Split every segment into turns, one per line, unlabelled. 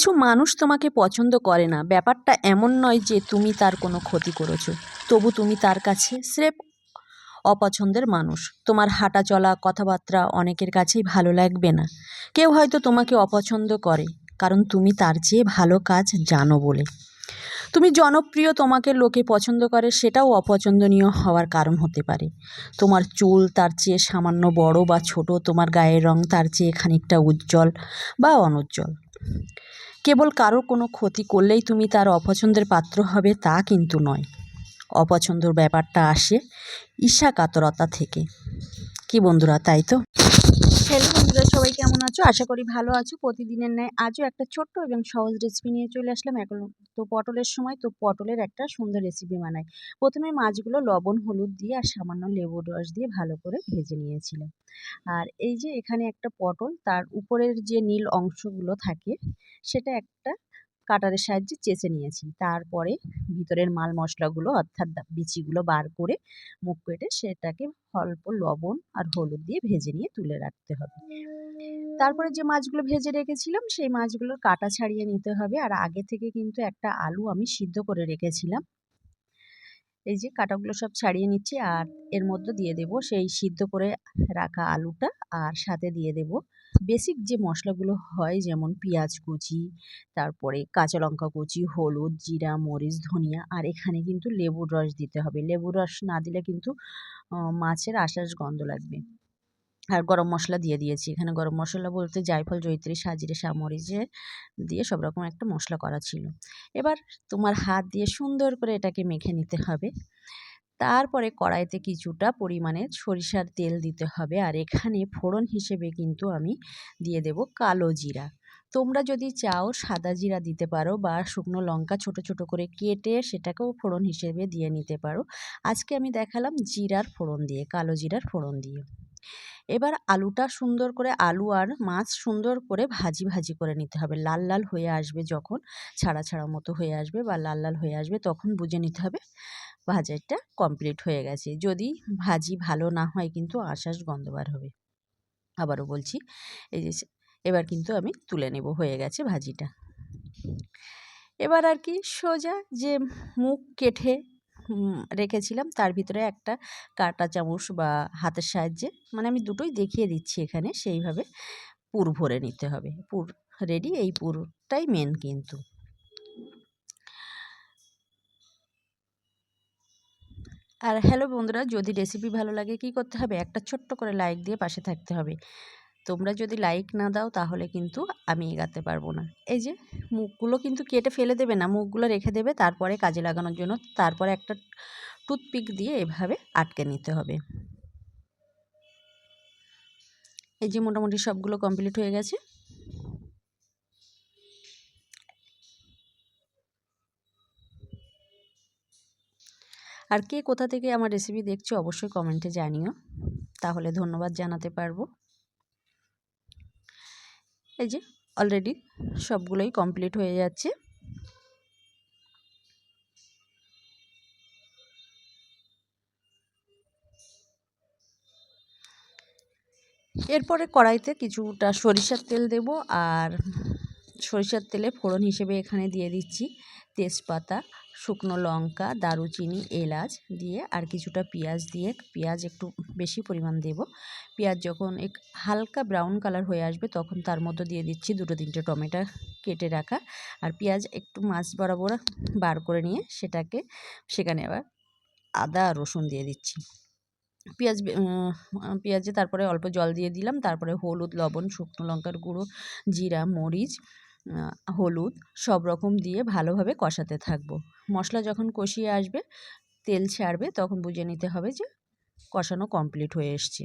কিছু মানুষ তোমাকে পছন্দ করে না। ব্যাপারটা এমন নয় যে তুমি তার কোনো ক্ষতি করেছ। তবু তুমি তার কাছে স্রেফ অপছন্দের মানুষ। তোমার হাঁটা চলা কথাবার্তা অনেকের কাছেই ভালো লাগবে না। কেউ হয়তো তোমাকে অপছন্দ করে, কারণ তুমি তার চেয়ে ভালো কাজ জানো বলে। তুমি জনপ্রিয়, তোমাকে লোকে পছন্দ করে, সেটাও অপছন্দনীয় হওয়ার কারণ হতে পারে। তোমার চুল তার চেয়ে সামান্য বড় বা ছোট, তোমার গায়ের রং তার চেয়ে খানিকটা উজ্জ্বল বা অনুজ্জ্বল। কেবল কারও কোনো ক্ষতি করলেই তুমি তার অপছন্দের পাত্র হবে তা কিন্তু নয়। অপছন্দর ব্যাপারটা আসে ঈশা কাতরতা থেকে। কি বন্ধুরা, তাই তো? হ্যালো বন্ধুরা কেমন আছো? আশা করি ভালো আছো। প্রতিদিনের ন্যায় আজও একটা ছোট্ট এবং সহজ রেসিপি নিয়ে চলে আসলাম। এখন তো পটলের সময়, তো পটলের একটা সুন্দর রেসিপি বানাই। প্রথমে মাছগুলো লবণ, হলুদ দিয়ে আর সামান্য লেবুর রস দিয়ে ভালো করে ভেজে নিয়েছিলাম। আর এই যে এখানে একটা পটল, তার উপরের যে নীল অংশগুলো থাকে, সেটা একটা কাটারের সাহায্যে চেঁচে নিয়েছি। তারপরে ভিতরের মাল মশলাগুলো, অর্থাৎ বিচিগুলো বার করে মুখ কেটে সেটাকে অল্প লবণ আর হলুদ দিয়ে ভেজে নিয়ে তুলে রাখতে হবে। তারপরে যে মাছগুলো ভেজে রেখেছিলাম, সেই মাছগুলোর কাটা ছাড়িয়ে নিতে হবে। আর আগে থেকে কিন্তু একটা আলু আমি সিদ্ধ করে রেখেছিলাম। এই যে কাটাগুলো সব ছাড়িয়ে নিচ্ছি আর এর মধ্যে দিয়ে দেব সেই সিদ্ধ করে রাখা আলুটা আর সাথে দিয়ে দেব বেসিক যে মশলাগুলো হয় যেমন পেঁয়াজ কুচি, তারপরে কাঁচা লঙ্কা কুচি, হলুদ, জিরা, মরিচ, ধনিয়া আর এখানে কিন্তু লেবুর রস দিতে হবে। লেবুর রস না দিলে কিন্তু মাছের আশ্বাস গন্ধ লাগবে। আর গরম মশলা দিয়ে দিয়েছি। এখানে গরম মশলা বলতে জায়ফল জৈত্রী সাজিরে সামরিচে দিয়ে সব রকম একটা মশলা করা ছিল। এবার তোমার হাত দিয়ে সুন্দর করে এটাকে মেখে নিতে হবে। তারপরে কড়াইতে কিছুটা পরিমাণে সরিষার তেল দিতে হবে। আর এখানে ফোড়ন হিসেবে কিন্তু আমি দিয়ে দেব কালো জিরা। তোমরা যদি চাও সাদা জিরা দিতে পারো বা শুকনো লঙ্কা ছোট ছোট করে কেটে সেটাকেও ফোড়ন হিসেবে দিয়ে নিতে পারো। আজকে আমি দেখালাম জিরার ফোড়ন দিয়ে, কালো জিরার ফোড়ন দিয়ে। এবার আলুটা সুন্দর করে, আলু আর মাছ সুন্দর করে ভাজি ভাজি করে নিতে হবে। লাল লাল হয়ে আসবে যখন, ছাড়া ছাড়া মতো হয়ে আসবে বা লাল লাল হয়ে আসবে তখন বুঝে নিতে হবে ভাজাটা কমপ্লিট হয়ে গেছে। যদি ভাজি ভালো না হয় কিন্তু আশ্বাস গন্ধবার হবে। আবারও বলছি, এই যে এবার কিন্তু আমি তুলে নেব হয়ে গেছে ভাজিটা। এবার আর কি সোজা যে মুখ কেটে রেখেছিলাম। তার ভিতরে একটা কাঁটা চামচ বা হাতের সাহায্যে মানে আমি দুটোই দেখিয়ে দিচ্ছি এখানে, সেইভাবে পুর ভরে নিতে হবে। পুর রেডি এই পুরটাই মেন কিন্তু। আর হ্যালো বন্ধুরা, যদি রেসিপি ভালো লাগে কি করতে হবে? একটা ছোট্ট করে লাইক দিয়ে পাশে থাকতে হবে। তোমরা যদি লাইক না দাও, তাহলে কিন্তু আমি এগাতে পারব না। এই যে, মুখগুলো কিন্তু কেটে ফেলে দেবে না, মুখগুলো রেখে দেবে, তারপরে কাজে লাগানোর জন্য তারপরে একটা টুথপিক দিয়ে এভাবে আটকে নিতে হবে। এই যে, মোটামুটি সবগুলো কমপ্লিট হয়ে গেছে। আর কে কোথা থেকে আমার রেসিপি দেখছ, অবশ্যই কমেন্টে জানিও। তাহলে ধন্যবাদ জানাতে পারব। এই যে অলরেডি সবগুলোই কমপ্লিট হয়ে যাচ্ছে। এরপরে কড়াইতে কিছুটা সরিষার তেল দেব আর সরিষার তেলে ফোড়ন হিসেবে এখানে দিয়ে দিচ্ছি তেজপাতা। শুকনো লঙ্কা, দারুচিনি, এলাচ দিয়ে আর কিছুটা পেঁয়াজ দিয়ে, পেঁয়াজ একটু বেশি পরিমাণ দেব। পেঁয়াজ যখন এক হালকা ব্রাউন কালার হয়ে আসবে তখন তার মধ্যে দিয়ে দিচ্ছি দুটো তিনটে টমেটো কেটে রাখা আর পেঁয়াজ একটু মাছ বরাবর বার করে নিয়ে সেটাকে সেখানে আবার আদা, রসুন দিয়ে দিচ্ছি। পেঁয়াজ পেঁয়াজে তারপরে অল্প জল দিয়ে দিলাম। তারপরে হলুদ, লবণ, শুকনো লঙ্কার গুঁড়ো, জিরা, মরিচ হলুদ সব রকম দিয়ে ভালোভাবে কষাতে থাকব। মশলা যখন কষিয়ে আসবে, তেল ছাড়বে, তখন বুঝে নিতে হবে যে কষানো কমপ্লিট হয়ে এসছে।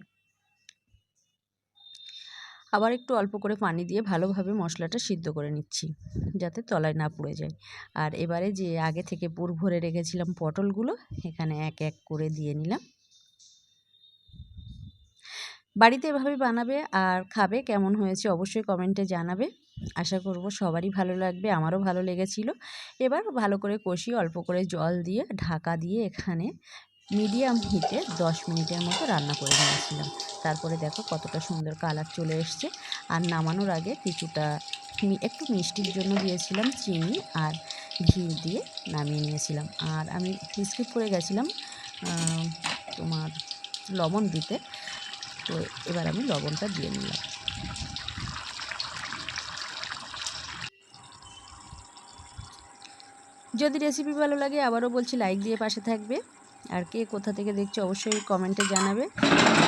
আবার একটু অল্প করে পানি দিয়ে ভালোভাবে মশলাটা সিদ্ধ করে নিচ্ছি, যাতে তলায় না পুড়ে যায়। আর এবারে যে আগে থেকে পুর ভরে রেখেছিলাম পটলগুলো, এখানে এক এক করে দিয়ে নিলাম। বাড়িতে এভাবে বানাবে আর খাবে, কেমন হয়েছে অবশ্যই কমেন্টে জানাবে। আশা করব সবারই ভালো লাগবে, আমারও ভালো লেগেছিল। এবার ভালো করে কষিয়ে অল্প করে জল দিয়ে ঢাকা দিয়ে এখানে মিডিয়াম হিটে দশ মিনিটের মতো রান্না করে নিয়েছিলাম। তারপরে দেখো কতটা সুন্দর কালার চলে এসছে। আর নামানোর আগে কিছুটা একটু মিষ্টির জন্য দিয়েছিলাম চিনি আর ঘি দিয়ে নামিয়ে নিয়েছিলাম। আর আমি স্কিপ করে গেছিলাম তোমার লবণ দিতে। তো এবার আমি লবণটা দিয়ে নিলাম। যদি রেসিপি ভালো লাগে আবারও বলছি লাইক দিয়ে পাশে থাকবে। আর কে কোথা থেকে দেখছ অবশ্যই কমেন্টে জানাবে।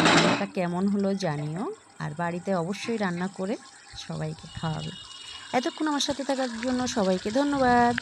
রান্নাটা কেমন হলো জানিও। আর বাড়িতে অবশ্যই রান্না করে সবাইকে খাওয়াবে। এতক্ষণ আমার সাথে থাকার জন্য সবাইকে ধন্যবাদ।